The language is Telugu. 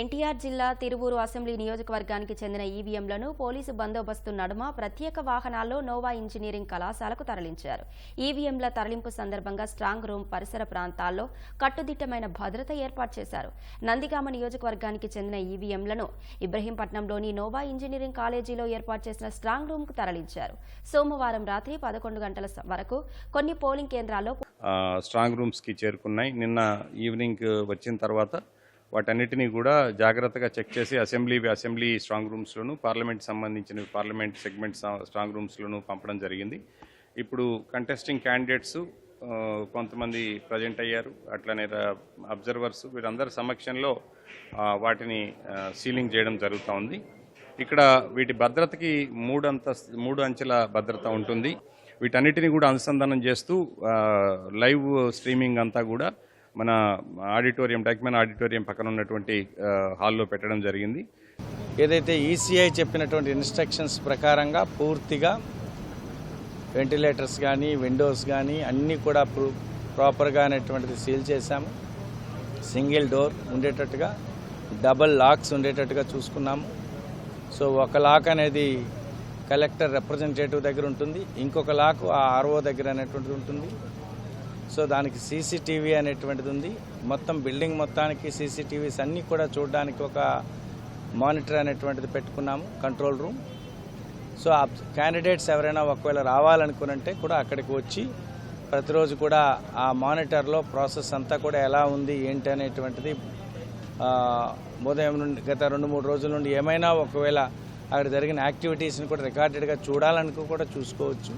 ఎన్టీఆర్ జిల్లా తిరువూరు అసెంబ్లీ నియోజకవర్గానికి చెందిన ఈవీఎంలను పోలీసు బందోబస్తు నడుమ ప్రత్యేక వాహనాల్లో నోవా ఇంజనీరింగ్ కళాశాలకు తరలించారు. ఈవీఎంల తరలింపు సందర్భంగా స్ట్రాంగ్ రూమ్ పరిసర ప్రాంతాల్లో కట్టుదిట్టమైన భద్రత ఏర్పాటు చేశారు. నందిగామ నియోజకవర్గానికి చెందిన ఈవీఎంలను ఇబ్రహీంపట్నంలోని నోవా ఇంజనీరింగ్ కాలేజీలో ఏర్పాటు చేసిన స్ట్రాంగ్ రూమ్కు తరలించారు. సోమవారం రాత్రి పదకొండు గంటల వరకు కొన్ని పోలింగ్ కేంద్రాల్లో స్ట్రాంగ్ రూమ్స్కి చేరుకున్నాయి. నిన్న ఈవినింగ్ వచ్చిన తర్వాత వాటన్నిటినీ కూడా జాగ్రత్తగా చెక్ చేసి అసెంబ్లీ అసెంబ్లీ స్ట్రాంగ్ రూమ్స్లోను పార్లమెంట్ సంబంధించిన పార్లమెంట్ సెగ్మెంట్ సా- స్ట్రాంగ్ రూమ్స్లోను పంపడం జరిగింది. ఇప్పుడు కంటెస్టింగ్ క్యాండిడేట్స్ కొంతమంది ప్రజెంట్ అయ్యారు. అట్లనే అబ్జర్వర్స్ వీరందరి సమక్షంలో వాటిని సీలింగ్ చేయడం జరుగుతూ ఉంది. ఇక్కడ వీటి భద్రతకి మూడు అంత మూడు అంచెల భద్రత ఉంటుంది. వీటన్నిటిని కూడా అనుసంధానం చేస్తూ లైవ్ స్ట్రీమింగ్ అంతా కూడా మన ఆడిటోరియం డాక్యుమెంట్ ఆడిటోరియం పక్కన ఉన్నటువంటి హాల్లో పెట్టడం జరిగింది. ఏదైతే ఈసీఐ చెప్పినటువంటి ఇన్స్ట్రక్షన్స్ ప్రకారంగా పూర్తిగా వెంటిలేటర్స్ కానీ విండోస్ కానీ అన్నీ కూడా ప్రాపర్గా అనేటువంటిది సీల్ చేశాము. సింగిల్ డోర్ ఉండేటట్టుగా డబల్ లాక్స్ ఉండేటట్టుగా చూసుకున్నాము. సో ఒక లాక్ అనేది కలెక్టర్ రిప్రజెంటేటివ్ దగ్గర ఉంటుంది. ఇంకొక లాక్ ఆ ఆర్ఓ దగ్గర అనేటువంటిది ఉంటుంది. సో దానికి సీసీటీవీ అనేటువంటిది ఉంది. మొత్తం బిల్డింగ్ మొత్తానికి సీసీటీవీస్ అన్నీ కూడా చూడడానికి ఒక మానిటర్ అనేటువంటిది పెట్టుకున్నాము కంట్రోల్ రూమ్. సో ఆ క్యాండిడేట్స్ ఎవరైనా ఒకవేళ రావాలనుకునంటే కూడా అక్కడికి వచ్చి ప్రతిరోజు కూడా ఆ మానిటర్లో ప్రాసెస్ అంతా కూడా ఎలా ఉంది ఏంటి అనేటువంటిది ఉదయం నుండి గత రెండు మూడు రోజుల నుండి ఏమైనా ఒకవేళ అక్కడ జరిగిన యాక్టివిటీస్ని కూడా రికార్డెడ్గా చూడాలనుకో కూడా చూసుకోవచ్చు.